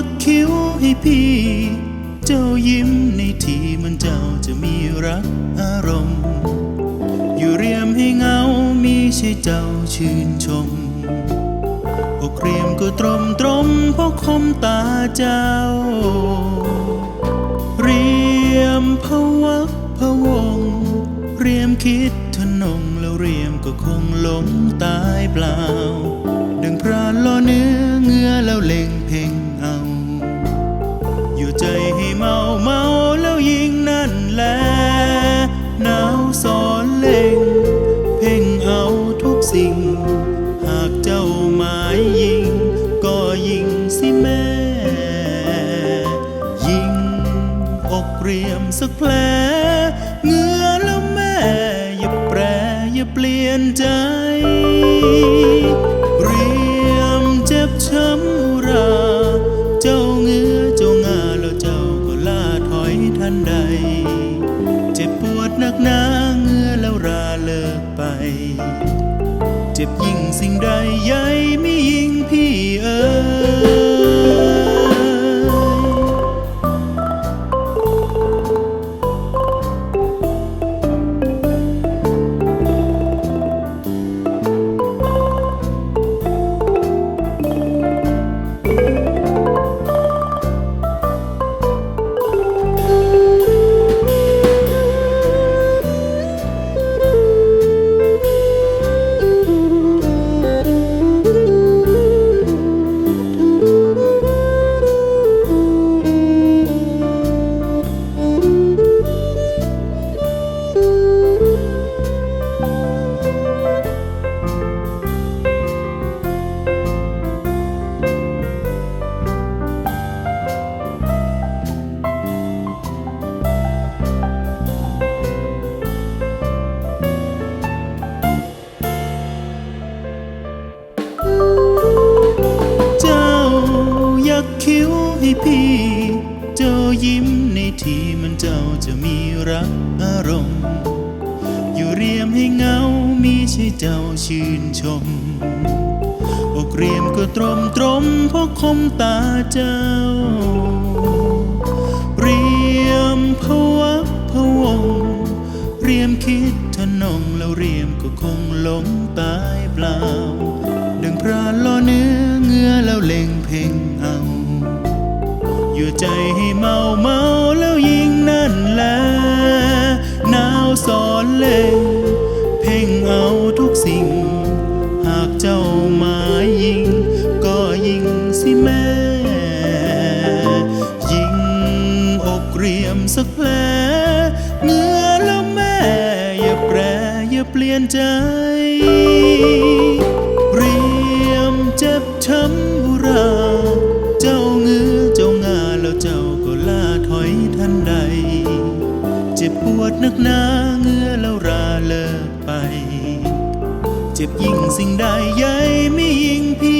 ยักคิ้วให้พี่ เจ้ายิ้มในทีมันเจ้าจะมีรักอารมณ์ อยู่เรียมให้เงามีใช่เจ้าชื่นชมอกเรียมก็ตรมตรมเพราะคมตาเจ้า เรียมพะวักพะวง เรียมคิดทนงแล้วเรียมก็คงหลงตายเปล่า ใจให้เมาเมาแล้วยิงนั่นแหละหนาวสอนเล็งเพ่งเอาทุกสิ่ง หากเจ้าหมายยิง ก็ยิงสิแม่ ยิงอกเรียมสักแผลเหงื่อแล้วแม่ อย่าแปรอย่าเปลี่ยนใจันใด เจ็บปวดนักหนาเงื้อแล้วราเลิกไป เจ็บยิ่งสิ่งใดใหญ่ไม่ยิ่งพี่เอ๋ย ให้เงามีใช่เจ้าชื่นชมอกเรียมก็ตรมตรมเพราะคมตาเจ้า เรียมพวักพวง เรียมคิดทนงแล้วเรียมก็คงหลงตายเปล่า ดังพรานล่อเนื้อเงื้อแล้วเล็งเพ่งเอาอยู่ใจให้เมาเมาแล้วยิงนั่นแหละหนาวสอนเล่ง พ่งเอาทุกสิ่ง หากเจ้าหมายยิง ก็ยิงสิแม่ ยิงอกเรียมสักแผลเงื้อแล้วแม่ อย่าแปรอย่าเปลี่ยนใจ เรียมเจ็บช้ำอุราเจ้าเงื้อเจ้างาแล้วเจ้าก็ล่าถอยทันใด เจ็บปวดนักหนา เจ็บยิ่งสิ่งใดใหญ่ไม่ยิ่งพี่